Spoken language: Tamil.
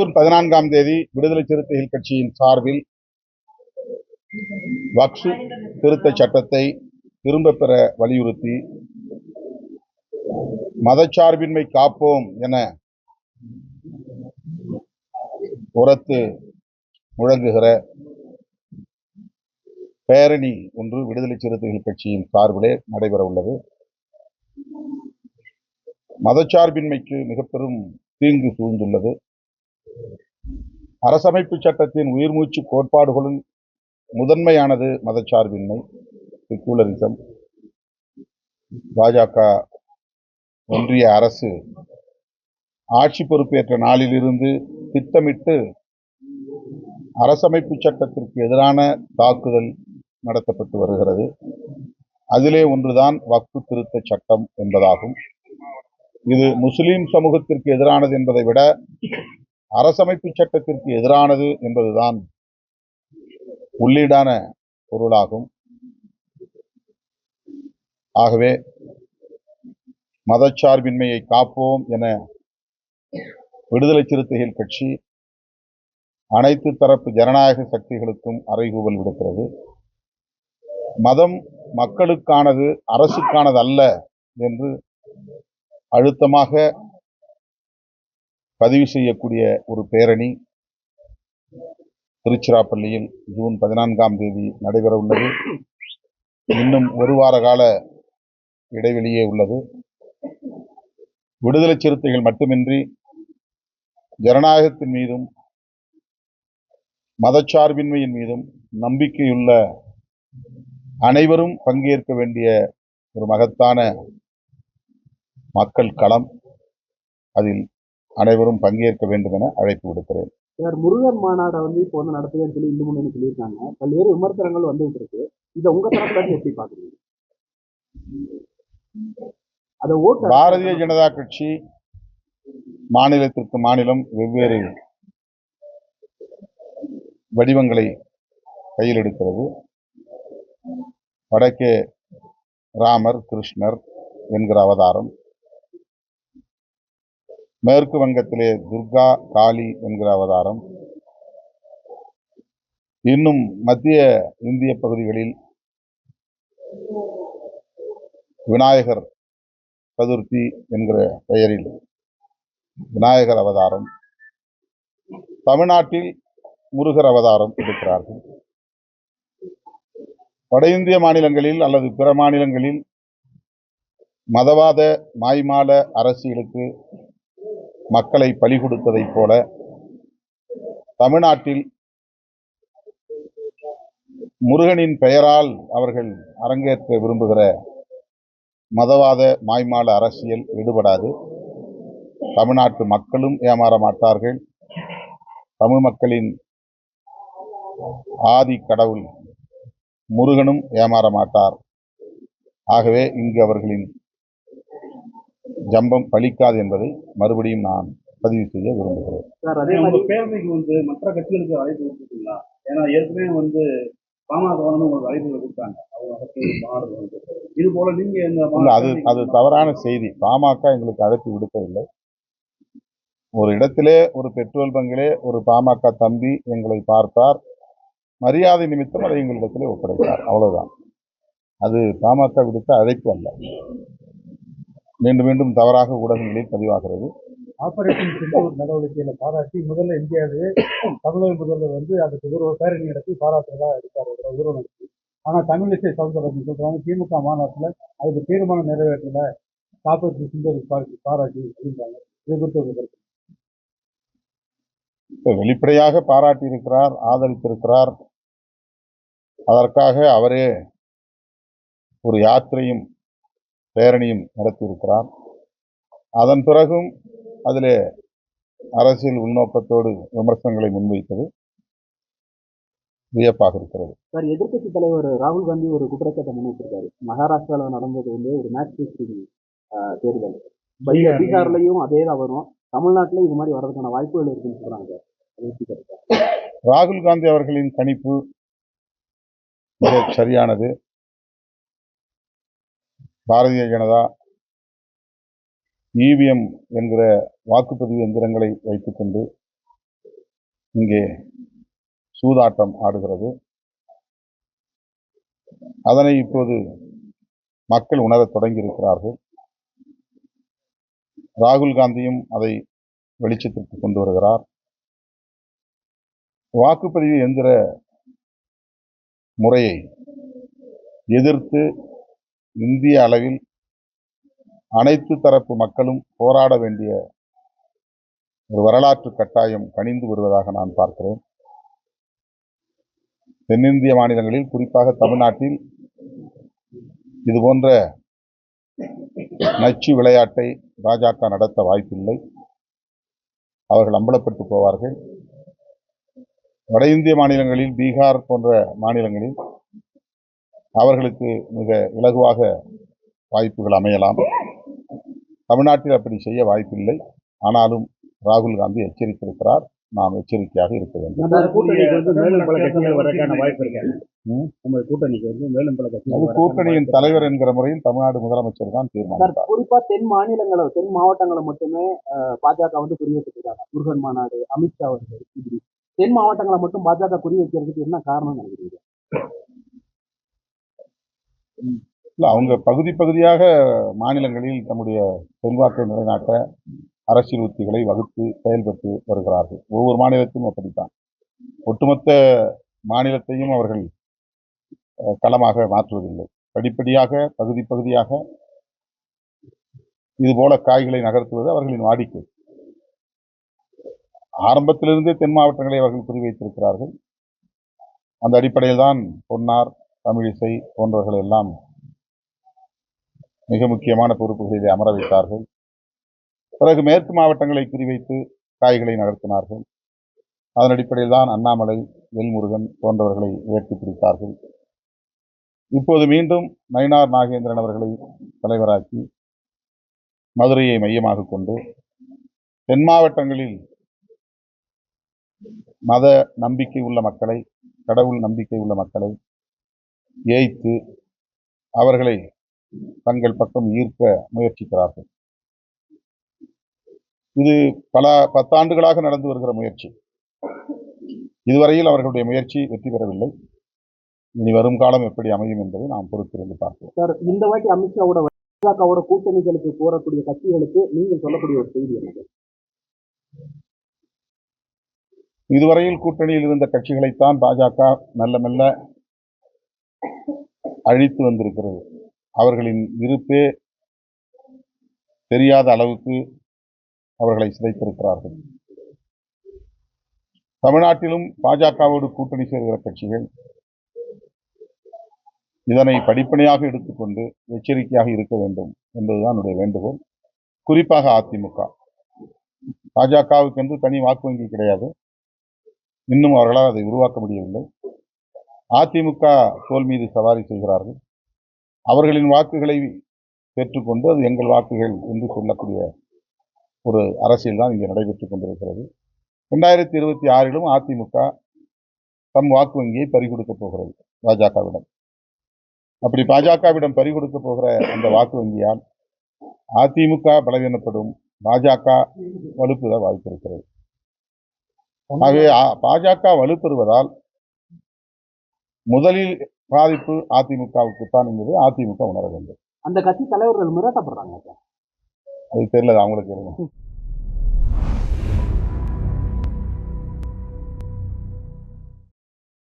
ஜூன் பதினான்காம் தேதி விடுதலை சிறுத்தைகள் கட்சியின் சார்பில் வக்சு திருத்த சட்டத்தை திரும்ப பெற வலியுறுத்தி மதச்சார்பின்மை காப்போம் என உரத்து முழங்குகிற பேரணி ஒன்று விடுதலை சிறுத்தைகள் கட்சியின் சார்பிலே நடைபெற உள்ளது. மதச்சார்பின்மைக்கு மிக பெரும் தீங்கு சூழ்ந்துள்ளது. அரசமைப்பு சட்டத்தின் உயிர்மூச்சு கோட்பாடுகளுள் முதன்மையானது மதச்சார்பின்மை செக்குலரிசம் பாஜக ஒன்றிய அரசு ஆட்சி பொறுப்பேற்ற நாளிலிருந்து திட்டமிட்டு அரசமைப்பு சட்டத்திற்கு எதிரான தாக்குதல் நடத்தப்பட்டு வருகிறது. அதிலே ஒன்றுதான் வக்ஃபு திருத்த சட்டம் என்பதாகும். இது முஸ்லீம் சமூகத்திற்கு எதிரானது என்பதை விட அரசமைப்பு சட்டத்திற்கு எதிரானது என்பதுதான் உள்ளீடான பொருளாகும். ஆகவே மதச்சார்பின்மையை காப்போம் என விடுதலை சிறுத்தைகள் கட்சி அனைத்து தரப்பு ஜனநாயக சக்திகளுக்கும் அறைகூவல் விடுக்கிறது. மதம் மக்களுக்கானது அரசுக்கானது அல்ல என்று அழுத்தமாக பதிவு செய்யக்கூடிய ஒரு பேரணி திருச்சிராப்பள்ளியில் ஜூன் பதினான்காம் தேதி நடைபெற உள்ளது. இன்னும் ஒரு வார கால இடைவெளியே உள்ளது. விடுதலை சிறுத்தைகள் மட்டுமின்றி ஜனநாயகத்தின் மீதும் மதச்சார்பின்மையின் மீதும் நம்பிக்கையுள்ள அனைவரும் பங்கேற்க வேண்டிய ஒரு மகத்தான மக்கள் களம். அதில் அனைவரும் பங்கேற்க வேண்டும் என அழைப்பு விடுக்கிறேன். சார் முருகன் மாநாடை வந்து இப்போ வந்து நடத்துவேன்னு சொல்லி இந்து முன்னணி சொல்லியிருக்காங்க. பல்வேறு விமர்சனங்கள் வந்துகிட்டு இருக்கு. இதை உங்க தரப்புல எப்படி பாக்குறீங்க அதை ஓட்டு பாரதிய ஜனதா கட்சி மாநிலத்திற்கு மாநிலம் வெவ்வேறு வடிவங்களை கையில் எடுக்கிறது. வடக்கே ராமர் கிருஷ்ணர் என்கிற அவதாரம். மேற்கு வங்கத்திலே துர்கா காளி என்கிற அவதாரம். இன்னும் மத்திய இந்திய பகுதிகளில் விநாயகர் சதுர்த்தி என்கிற பெயரில் விநாயகர் அவதாரம். தமிழ்நாட்டில் முருகர் அவதாரம் இருக்கிறார்கள் வட இந்திய மாநிலங்களில் அல்லது பிற மாநிலங்களில் மதவாத மாய்மால அரசியலுக்கு மக்களை பலி கொடுத்ததைப் போல தமிழ்நாட்டில் முருகனின் பெயரால் அவர்கள் அரங்கேற்ற விரும்புகிற மதவாத மாய்மால அரசியல் ஈடுபடாது தமிழ்நாட்டு மக்களும் ஏமாற மாட்டார்கள். தமிழ் மக்களின் ஆதி கடவுள் முருகனும் ஏமாற மாட்டார். ஆகவே இங்கு அவர்களின் ஜம்பம் பலிக்காது என்பதை மறுபடியும் நான் பதிவு செய்ய விரும்புகிறேன். சார் அதே உங்க மாதிரி பேரணிக்கு வந்து மற்ற கட்சிகளுக்கு அழைப்பு கொடுத்துருக்கீங்களா ஏன்னா ஏற்கனவே வந்து பாமக வந்து உங்களுக்கு அழைப்புகள் கொடுத்தாங்க. அவங்க அரசியல் மாநாடு வந்து. இது போல நீங்க இந்த இல்ல அது அது தவறான செய்தி. பாமக எங்களுக்கு அழைப்பு விடுக்கவில்லை. ஒரு இடத்திலே ஒரு பெட்ரோல் பங்கிலே ஒரு பாமக தம்பி எங்களை பார்த்தார். மரியாதை நிமித்தம் அதை எங்களிடத்திலே ஒப்படைத்தார். அவ்வளவுதான். அது பாமக விடுத்த அழைப்பு அல்ல. மீண்டும் மீண்டும் தவறாக ஊடகங்களில் பதிவாகிறது. ஆபரேஷன் சிந்தூர் நடவடிக்கையில பாராட்டி முதல்ல இந்தியாவே தமிழக முதல்வர் வந்து அதுக்கு ஒரு பேரணி நடத்தி பாராட்டுறதா இருக்காரு ஊர்வலம் நடத்தி ஆனா தமிழிசை சவுந்தரராஜன் சொல்றாங்க திமுக மாநாட்டுல அதுக்கு தீர்மானம் நிறைவேற்றல ஆபரேஷன் சிந்தூர் பாராட்டி பாராட்டி அப்படின்றாங்க. இதை குறித்து. இப்ப வெளிப்படையாக பாராட்டியிருக்கிறார் ஆதரித்திருக்கிறார். அதற்காக அவரே ஒரு யாத்திரையும் பேரணியும் நடத்தியிருக்கிறார். அதன் பிறகும் அதிலே அரசியல் உள்நோக்கத்தோடு விமர்சனங்களை முன்வைத்தது வியப்பாக இருக்கிறது. சார் எதிர்க்கட்சி தலைவர் ராகுல் காந்தி ஒரு குற்றச்சாட்டை முன்வைச்சிருக்காரு மகாராஷ்டிரால நடந்தது வந்து ஒரு மேட்ச் ஃபிக்ஸிங் தேர்தல். பீகார் பீகார்லயும் அதே தான் வரும். தமிழ்நாட்டுல இது மாதிரி வர்றதுக்கான வாய்ப்புகள் இருக்குன்னு சொல்றாங்க? ராகுல் காந்தி அவர்களின் கணிப்பு மிக சரியானது. பாரதிய ஜனதா இவிஎம் என்கிற வாக்குப்பதிவு எந்திரங்களை வைத்துக்கொண்டு இங்கே சூதாட்டம் ஆடுகிறது. அதனை இப்போது மக்கள் உணரத் தொடங்கி இருக்கிறார்கள் ராகுல் காந்தியும் அதை வெளிச்சத்திற்கு கொண்டு வருகிறார். வாக்குப்பதிவு எந்திர முறையை எதிர்த்து இந்திய அளவில் அனைத்து தரப்பு மக்களும் போராட வேண்டிய ஒரு வரலாற்று கட்டாயம் கணிந்து வருவதாக நான் பார்க்கிறேன். தென்னிந்திய மாநிலங்களில் குறிப்பாக தமிழ்நாட்டில் இது போன்ற நச்சு விளையாட்டை பாஜக நடத்த வாய்ப்பில்லை. அவர்கள் அம்பலப்பட்டு போவார்கள். வட இந்திய மாநிலங்களில் பீகார் போன்ற மாநிலங்களில் அவர்களுக்கு மிக இலகுவாக வாய்ப்புகள் அமையலாம். தமிழ்நாட்டில் அப்படி செய்ய வாய்ப்பில்லை. ஆனாலும் ராகுல் காந்தி எச்சரித்திருக்கிறார். நாம் எச்சரிக்கையாக இருக்க வேண்டும். கூட்டணியின் தலைவர் என்கிற முறையில் தமிழ்நாடு முதலமைச்சர் தான் தீர்மானித்தார் குறிப்பா தென் மாநிலங்களை தென் மாவட்டங்களை மட்டுமே பாஜக வந்து குறி வச்சிருக்காங்க முருகன் மாநாடு அமித்ஷா அவர்கள் தென் மாவட்டங்களை மட்டும் பாஜக குறி வைக்கிறதுக்கு என்ன காரணம் நினைக்கிறீங்க? இல்லை அவங்க பகுதி பகுதியாக மாநிலங்களில் தம்முடைய செல்வாக்கை நிலைநாட்ட அரசியல் உத்திகளை வகுத்து செயல்பட்டு வருகிறார்கள். ஒவ்வொரு மாநிலத்திலும் அப்படித்தான். ஒட்டுமொத்த மாநிலத்தையும் அவர்கள் களமாக மாற்றுவதில்லை. படிப்படியாக பகுதி பகுதியாக இதுபோல காய்களை நகர்த்துவது அவர்களின் வாடிக்கை. ஆரம்பத்திலிருந்தே தென் மாவட்டங்களை அவர்கள் குறிவைத்திருக்கிறார்கள். அந்த அடிப்படையில் தான் பொன்னார் தமிழிசை போன்றவர்கள் எல்லாம் மிக முக்கியமான பொறுப்புகளிலே அமர வைத்தார்கள். பிறகு மேற்கு மாவட்டங்களை குறிவைத்து காய்களை நகர்த்தினார்கள். அதன் அடிப்படையில் தான் அண்ணாமலை எல்முருகன் போன்றவர்களை உயர்த்தி பிடித்தார்கள். இப்போது மீண்டும் நயினார் நாகேந்திரன் அவர்களை தலைவராக்கி மதுரையை மையமாக கொண்டு தென் மாவட்டங்களில் மத நம்பிக்கை உள்ள மக்களை கடவுள் நம்பிக்கை உள்ள மக்களை ஏய்த்து அவர்களை தங்கள் பக்கம் ஈர்க்க முயற்சிக்கிறார்கள். இது பல பத்தாண்டுகளாக நடந்து வருகிற முயற்சி. இதுவரையில் அவர்களுடைய முயற்சி வெற்றி பெறவில்லை. இனி வரும் காலம் எப்படி அமையும் என்பதை நாம் பொறுத்திருந்து பார்ப்போம். சார் இந்த வாட்டி அமித்ஷாவோட பாஜகவோட கூட்டணிகளுக்கு போறக்கூடிய கட்சிகளுக்கு நீங்கள் சொல்லக்கூடிய ஒரு செய்தி என்ன இதுவரையில் கூட்டணியில் இருந்த கட்சிகளைத்தான் பாஜக மெல்ல மெல்ல அழித்து வந்திருக்கிறது. அவர்களின் இருப்பே தெரியாத அளவுக்கு அவர்களை சிதைத்திருக்கிறார்கள். தமிழ்நாட்டிலும் பாஜகவோடு கூட்டணி சேர்கிற கட்சிகள் இதனை படிப்பனையாக எடுத்துக்கொண்டு எச்சரிக்கையாக இருக்க வேண்டும் என்பதுதான் என்னுடைய வேண்டுகோள். குறிப்பாக அதிமுக. பாஜகவுக்கென்று தனி வாக்கு வங்கி கிடையாது. இன்னும் அவர்களால் அதை உருவாக்க முடியவில்லை. அதிமுக தோல் மீது சவாரி செய்கிறார்கள். அவர்களின் வாக்குகளை பெற்றுக்கொண்டு அது எங்கள் வாக்குகள் என்று சொல்லக்கூடிய ஒரு அரசியல் தான் இங்கே நடைபெற்றுக் கொண்டிருக்கிறது. ரெண்டாயிரத்தி இருபத்தி ஆறிலும் அதிமுக தம் வாக்கு வங்கியை பறிகொடுக்கப் போகிறது பாஜகவிடம். அப்படி பாஜகவிடம் பறிகொடுக்க போகிற அந்த வாக்கு வங்கியால் அதிமுக பலவீனப்படும் பாஜக வலுப்பெற வாய்ப்பு இருக்கிறது. ஆகவே பாஜக வலுப்பெறுவதால் முதலில் பாதிப்பு அதிமுகவுக்கு தான் என்பதை அதிமுக உணர வேண்டும். அந்த கட்சி தலைவர்கள் மிரட்டப்படுறாங்க. அது தெரியல அவங்களுக்கு